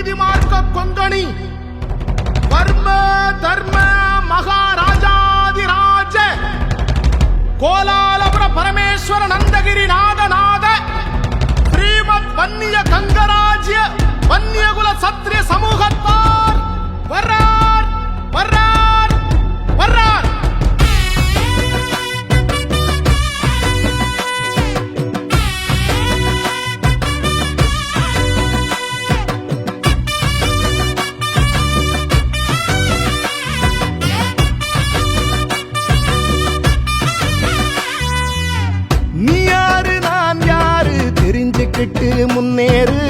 நீதி மார்க்க கொங்கணி வர்ம தர்ம மகாராஜாதிராஜ. கோலாலபுர பரமேஸ்வர நந்தகிரி நாதநாத. ஸ்ரீமத் வன்னிய கங்கராஜ்ய வன்னியகுல சத்திரிய சமூகத்தார். வர்றார் விட்டு முன்னேறு.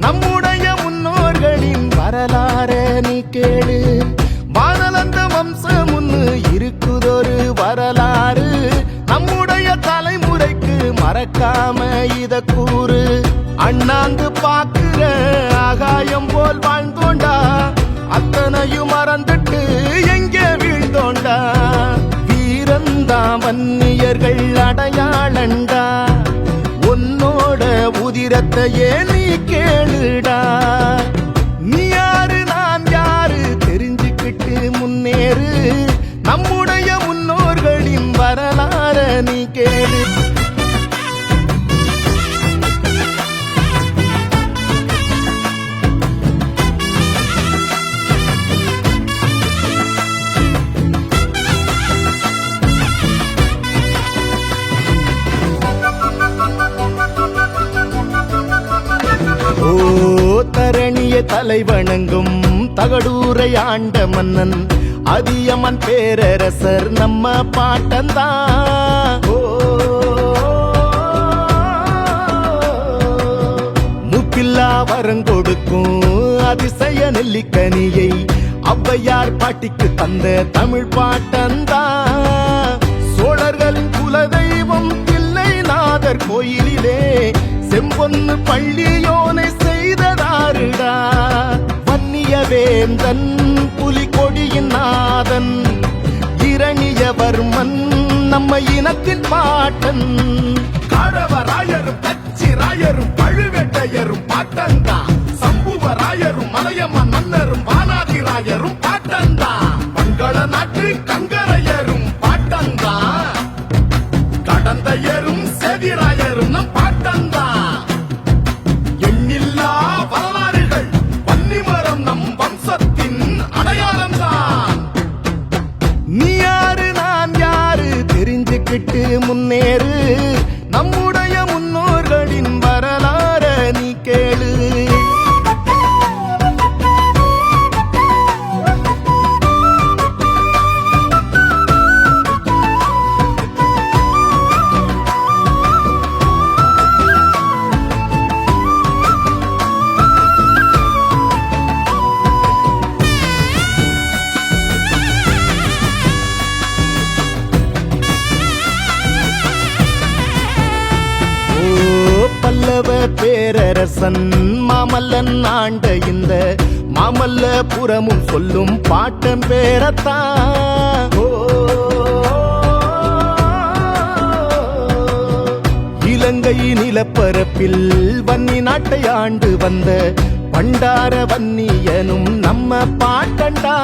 நம்முடைய முன்னோர்களின் வரலாற நீ கேளு. வானலந்த வம்சம் ஒண்ணு இருக்குதொரு வரலாறு. நம்முடைய தலைமுறைக்கு மறக்காம இத கூறு. அண்ணாந்து பாக்குற ஆகாயம் போல் வாழ்ந்தோண்டா. அத்தனையும் மறந்துட்டு எங்கே வீழ்ந்தோண்டா. வீரந்தா வன்னியர்கள் அடையாளண்டா. உதிரத்தையே நீ தலை வணங்கும் தகடூரை ஆண்ட மன்னன் அதியமன் பேரரசர் நம்ம பாட்டந்தான் ஓ முப்பில்லா வரங்கொடுக்கும் அதிசய நெல்லிக்கனியை ஔவையார் பாட்டிக்கு தந்த தமிழ் பாட்டந்தான் சோழர்களின் குலதெய்வம் தில்லைநாதர் கோயிலிலே செம்பொன்னு பள்ளியோ கந்தன் புலி கொடியின் நாதன் இரணியவர்மன் நம்ம இனத்தின் பாட்டன். காடவராயரும் கச்சிராயரும் பழுவேட்டையரும் பாட்டந்தா. சம்புவராயரும் மலையம்மன் மன்னரும் வானாதிராயரும் பாட்டந்தா. பங்கள நாட்டு கங்க நேரு. நம்முடைய முன்னோர்களின் அரசன் மாமல்லன் ஆண்ட இந்த மாமல்ல புறமும் சொல்லும் பாட்டன் பேரத்தான் இலங்கை நிலப்பரப்பில் வன்னி நாட்டை ஆண்டு வந்த பண்டார வன்னியனும் நம்ம பாட்டண்டா.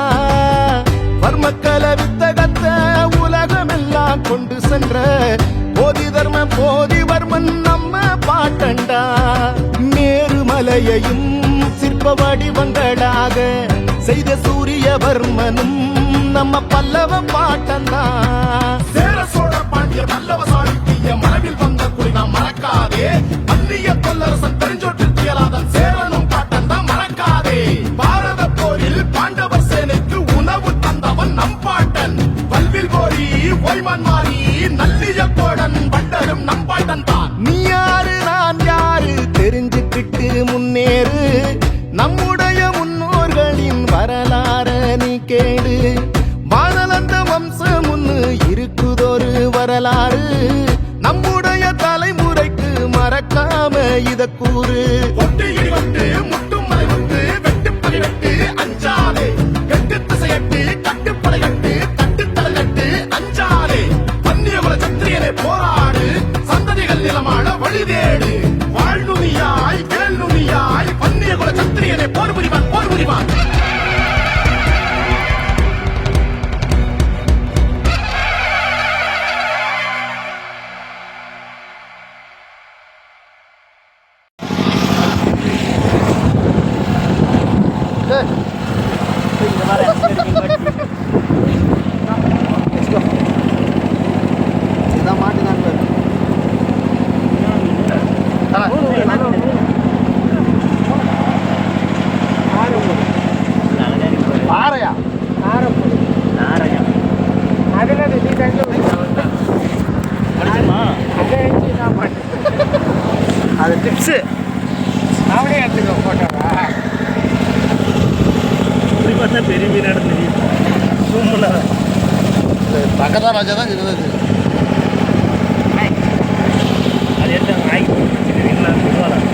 வர்மக்கல வித்தகத்த உலகமெல்லாம் கொண்டு சென்ற போதி தர்ம போதி வர்மன் நம்ம பாட்டண்டா. மேருமலையையும் சிற்ப வடிவங்களாக செய்த சூரியவர்மனும் நம்ம பல்லவ பாட்டந்தான் சேர சோழ பாண்டிய பல்லவ சாளுக்கிய மரபில் வந்த குடி நாம் மறக்காதே. கடலாறு பாறையா? அது டிப்ஸு அவனே எடுத்துக்கோ போட்டோவா இப்படி பார்த்தா பெரிய மீனாட தெரியும். சூப்பராக பக்கத்தான் ராஜா தான் இருந்தது. Yang lain 的